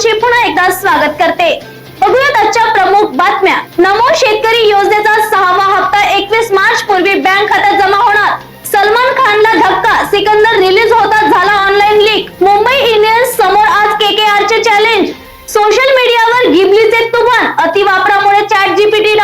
सर्वांचे पुन्हा एकदा स्वागत करते. बघूयात आजच्या प्रमुख बातम्या. नमो शेतकरी योजनेचा सहावा हप्ता एकवीस मार्च पूर्वी बँक खात्यात जमा होणार. सलमान खानला धक्का सिकंदर रिलीज होता झाला ऑनलाईन लीक मुंबई इंडियन्स समोर आज के चे चॅलेंज सोशल मीडियावर गिबलीचे तुफान अतिवापरामुळे चॅट जीपीटी